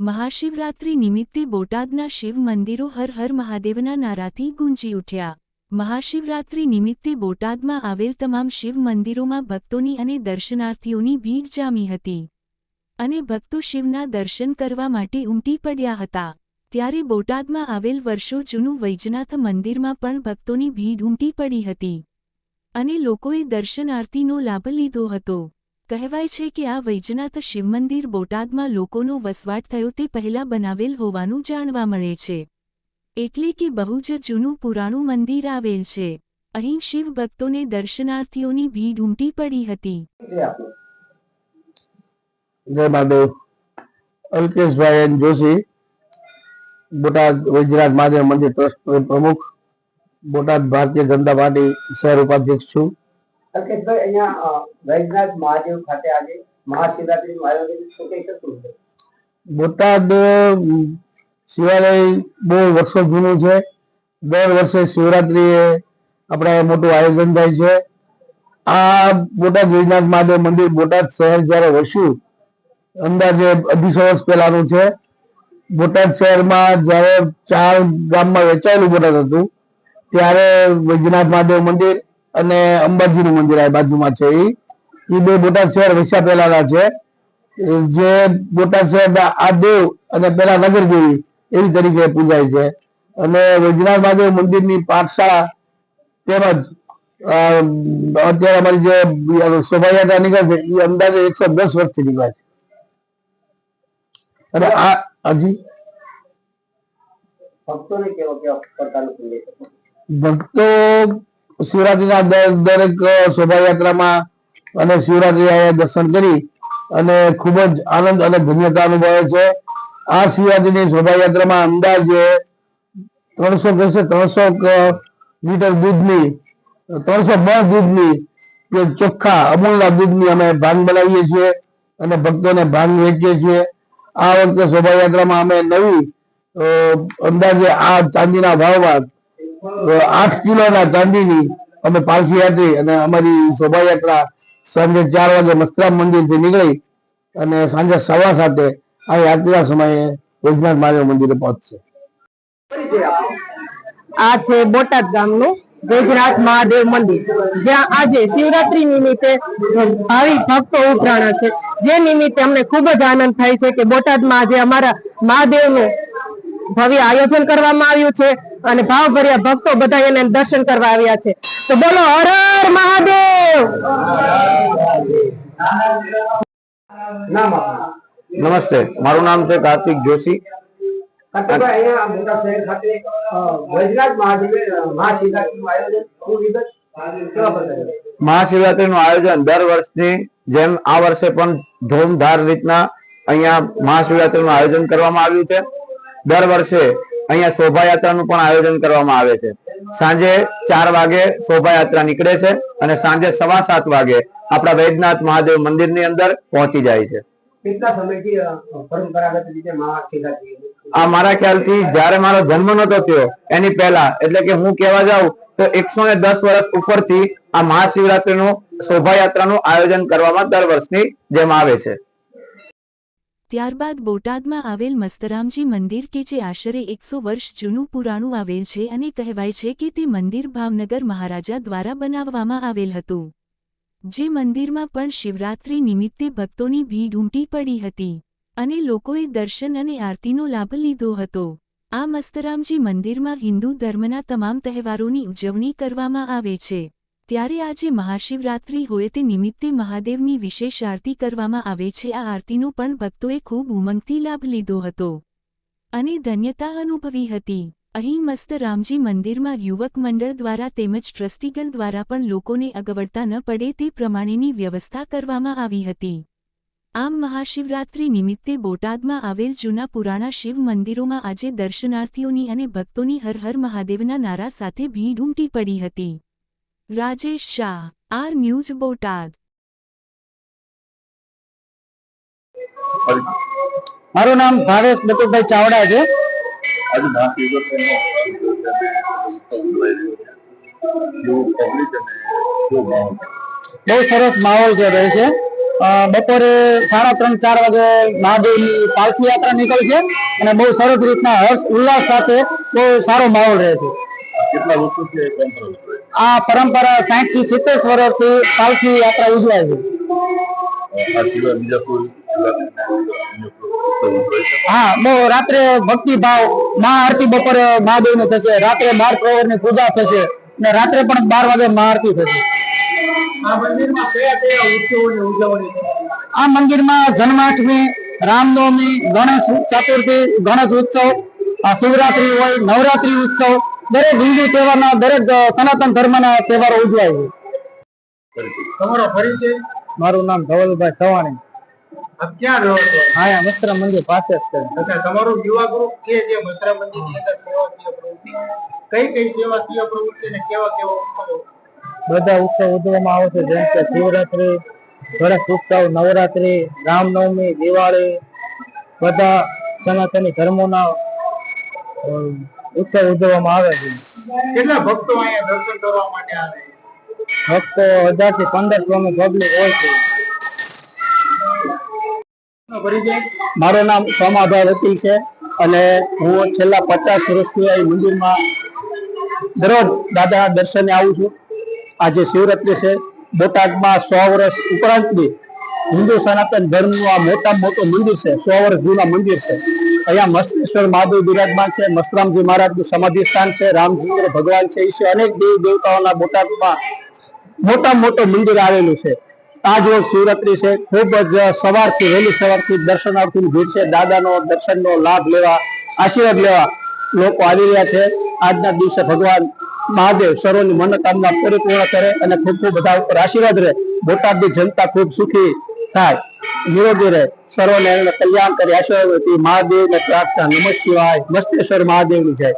મહાશિવરાત્રિ નિમિત્તે બોટાદના શિવ મંદિરો હર હર મહાદેવના નારાથી ગુંજી ઉઠ્યા. મહાશિવરાત્રિ નિમિત્તે બોટાદમાં આવેલ તમામ શિવ મંદિરોમાં ભક્તોની અને દર્શનાર્થીઓની ભીડ જામી હતી. અને ભક્તો શિવના દર્શન કરવા માટે ઉમટી પડ્યા હતા. ત્યારે બોટાદમાં આવેલ વર્ષો જૂનું વૈજનાથ મંદિરમાં પણ ભક્તોની ભીડ ઉમટી પડી હતી. અને લોકોએ દર્શનાર્થીનો લાભ લીધો હતો. કહેવાય છે કે આ વૈજનાથ શિવમંદિર બોટાદમાં લોકોનો વસવાટ થયો તે પહેલા બનાવેલ હોવાનું જાણવા મળે છે. એટલે કે બહુ જ જૂનું પુરાણું મંદિર આવેલ છે. અહીં શિવ ભક્તોને દર્શનાર્થીઓની ભીડ ઉમટી પડી હતી. જોશી, બોટાદ વૈજનાથ મહાદેવ મંદિર ટ્રસ્ટ પ્રમુખ, બોટાદ ભારતીય જનતા પાર્ટી શહેર ઉપાધ્યક્ષ છું. અલ્કેશભાઈ, અહીંયા વૈજનાથ મહાદેવ ખાતે આજે મહાશિવરાત્રીનું આયોજન શું બોટાદ શિવાલય બહુ વર્ષો જૂનું છે. દર વર્ષે શિવરાત્રીએ આપણે મોટું આયોજન થાય છે. આ બોટાદ વૈજનાથ મહાદેવ મંદિર બોટાદ શહેર જ્યારે વસ્યું, અંદાજે અઢીસો વર્ષ પહેલાનું છે. બોટાદ શહેરમાં જ્યારે ચાર ગામમાં વેચાયેલું બોટાદ હતું, ત્યારે વૈજનાથ મહાદેવ મંદિર અને અંબાજીનું મંદિર આ બાજુમાં છે ઈ. બે બોટાદ શહેર વસ્યા પહેલાના છે. જે બોટાદ શહેરના આ દેવ અને પેલા નગરદેવી એવી તરીકે પૂજાય છે. અને વૈજનાથ મહાદેવ મંદિરની પાઠશાળા તેમજ અત્યારે અમારી જે શોભાયાત્રા નીકળે છે એ અંદાજે એકસો દસ વર્ષથી નીકળે છે. અને આ હજી? ભક્તો શિવરાત્રીના દર- દરેક શોભાયાત્રામાં અને શિવરાત્રી દર્શન કરી અને ખૂબ જ આનંદ અને ધન્યતા અનુભવે છે. આ શિવરાત્રીની શોભાયાત્રામાં અંદાજે ત્રણસો કહેશે ત્રણસો લીટર દૂધની, ત્રણસો મણ દૂધની કે ચોખ્ખા અમૂલના દૂધની અમે ભાંગ બનાવીએ છીએ અને ભક્તોને ભાંગ વેચીએ છીએ. આ વખતે શોભાયાત્રામાં અમે નવી અંદાજે આ ચાંદીના ભાવમાં આઠ કિલોના ચાંદીની અમે પાલખી યાત્રી અને અમારી શોભાયાત્રા સાંજે ચાર વાગે મસ્તરામ મંદિરથી નીકળી અને સાંજે સવા સાથે આ યાત્રા સમયે વૈજનાથ મહાદેવ મંદિરે પહોંચશે. આ છે બોટાદ ગામનું વૈજનાથ મહાદેવ મંદિર, જ્યાં આજે શિવરાત્રી નિમિત્તે ભાવિક ભક્તો ઉભરાણા છે. જે નિમિત્તે અમને ખૂબ જ આનંદ થાય છે કે બોટાદમાં આજે અમારા મહાદેવનું ભવ્ય આયોજન કરવામાં આવ્યું છે. અને ભાવભર્યા ભક્તો બધા એને દર્શન કરવા આવ્યા છે. તો બોલો હર હર મહાદેવ! નમસ્તે મારું નામ છે કાર્તિક જોશી. કાર્તિકભાઈ અહીંયા મોટા શહેર ખાતે અ, વૈજનાથ મહાદેવે અ, મહાશિવરાત્રીનું આયોજન દર વર્ષની જેમ આ વર્ષે પણ ધૂમધાર રીતના અહીંયા મહાશિવરાત્રીનું આયોજન કરવામાં આવ્યું છે. દર વર્ષે અહીંયા શોભાયાત્રાનું પણ આયોજન કરવામાં આવે છે. સાંજે ચાર વાગે શોભાયાત્રા નીકળે છે અને સાંજે સવા સાત વાગે આપણા વૈદ્યનાથ મહાદેવ મંદિરની અંદર પહોંચી જાય છે. આ મારા ખ્યાલથી જ્યારે મારો જન્મ નતો થયો એની પહેલા એટલે કે હું કહેવા જાઉં તો એકસો ને દસ વર્ષ ઉપરથી આ મહાશિવરાત્રીનું શોભાયાત્રાનું આયોજન કરવામાં દર વર્ષની જેમ આવે છે. ત્યારબાદ બોટાદમાં આવેલ મસ્તરામજી મંદિર કે જે આશરે એકસો વર્ષ જૂનું પુરાણું આવેલ છે અને કહેવાય છે કે તે મંદિર ભાવનગર મહારાજા દ્વારા બનાવવામાં આવેલ હતું. જે મંદિરમાં પણ શિવરાત્રી નિમિત્તે ભક્તોની ભીડ ઉમટી પડી હતી અને લોકોએ દર્શન અને આરતીનો લાભ લીધો હતો. આ મસ્તરામજી મંદિરમાં હિન્દુ ધર્મના તમામ તહેવારોની ઉજવણી કરવામાં આવે છે. ત્યારે આજે મહાશિવરાત્રિ હોય તે નિમિત્તે મહાદેવની વિશેષ આરતી કરવામાં આવે છે. આ આરતીનો પણ ભક્તોએ ખૂબ ઉમંગથી લાભ લીધો હતો અને ધન્યતા અનુભવી હતી. અહીં મસ્ત રામજી મંદિરમાં યુવક મંડળ દ્વારા તેમજ ટ્રસ્ટીગણ દ્વારા પણ લોકોને અગવડતા ન પડે તે પ્રમાણેની વ્યવસ્થા કરવામાં આવી હતી. આમ મહાશિવરાત્રિ નિમિત્તે બોટાદમાં આવેલ જૂના પુરાણા શિવ મંદિરોમાં આજે દર્શનાર્થીઓની અને ભક્તોની હર હર મહાદેવના નારા સાથે ભીડ ઉમટી પડી હતી. રાજેશ શાહ આર ન્યૂઝ બોટાદ મારું નામ ભાવેશ બટુભાઈ ચાવડા છે. બહુ સરસ માહોલ છે રહે છે. બપોરે સાડા ત્રણ ચાર વાગે મહાદેવની પાલખી યાત્રા નીકળશે અને બહુ સરસ રીતના હર્ષ ઉલ્લાસ સાથે બહુ સારો માહોલ રહે છે. કેટલા વર્ષોથી આ પરંપરા થી સિત્તેર વર્ષથી પાલખી યાત્રા ઉજવાય છે? હા બહુ રાત્રે ભક્તિ ભાવ મહા આરતી બપોરે મહાદેવની થશે રાત્રે બાર પ્રહરની પૂજા થશે અને રાત્રે પણ બાર વાગે મહાઆરતી થશે આ મંદિરમાં જન્માષ્ટમી રામનવમી ગણેશ ચતુર્થી ગણેશ ઉત્સવ શિવરાત્રી હોય નવરાત્રી ઉત્સવ દરેક હિન્દુ તહેવારના દરેક સનાતન ધર્મના તહેવારો ઉજવાય છે. તમારો પરિચય? મારું નામ ધવલભાઈ સવાણી. ક્યાં રહો છો? હા મિત્ર મંદિર પાસે જ છે. તમારું યુવા ગ્રુપ છે જે મથુરા મંદિરની અંદર સેવાકીય પ્રવૃત્તિ? કઈ કઈ સેવાકીય પ્રવૃત્તિ અને કેવા કેવા ઉત્સવો? બધા ઉત્સવ ઉજવવામાં આવે છે જેમ કે શિવરાત્રી ગણેશ ઉત્સવ નવરાત્રી રામનવમી દિવાળી. બધા સનાતની ધર્મોના ઉત્સવ ઉજવવામાં આવે છે. કેટલા ભક્તો અહીંયા દર્શન કરવા માટે આવે? ભક્તો હજારથી પંદરસો નું પબ્લિક હોય છે. મારું નામ સોમાભાઈ વકીલ છે અને હું છેલ્લા પચાસ વર્ષથી અહીં મંદિરમાં દરરોજ દાદા દર્શને આવું છું. આજે શિવરાત્રી છે. બોટાદમાં સો વર્ષ ઉપરાંતની હિન્દુ સનાતન ધર્મનું આ મોટામાં મોટું મંદિર છે. સો વર્ષ જૂના મંદિર છે. અહીંયા મસ્તેશ્વર મહાદેવ બિરાજમાન છે મસ્તરામજી મહારાજનું સમાધિ સ્થાન છે રામચંદ્ર ભગવાન છે, ઈશ્વર અનેક દેવ દેવતાઓના બોટાદમાં મોટા મોટું મંદિર આવેલું છે. આજ રોજ શિવરાત્રી છે, ખૂબ જ સવારથી, વહેલી સવારથી દર્શનાર્થીની ભીડ છે. દાદાનો દર્શનનો લાભ લેવા, આશીર્વાદ લેવા લોકો આવી રહ્યા છે. આજના દિવસે ભગવાન મહાદેવ સર્વની મનોકામના પરિપૂર્ણ કરે અને ખૂબ ખૂબ બધા ઉપર આશીર્વાદ રહે. બોટાદની જનતા ખૂબ સુખી થાય. નિરોગી રહે. સર્વને કલ્યાણ કરી. આશીર્વાદ મહાદેવને પ્રાર્થના. નમઃ શિવાય. મસ્તેશ્વર મહાદેવની જય.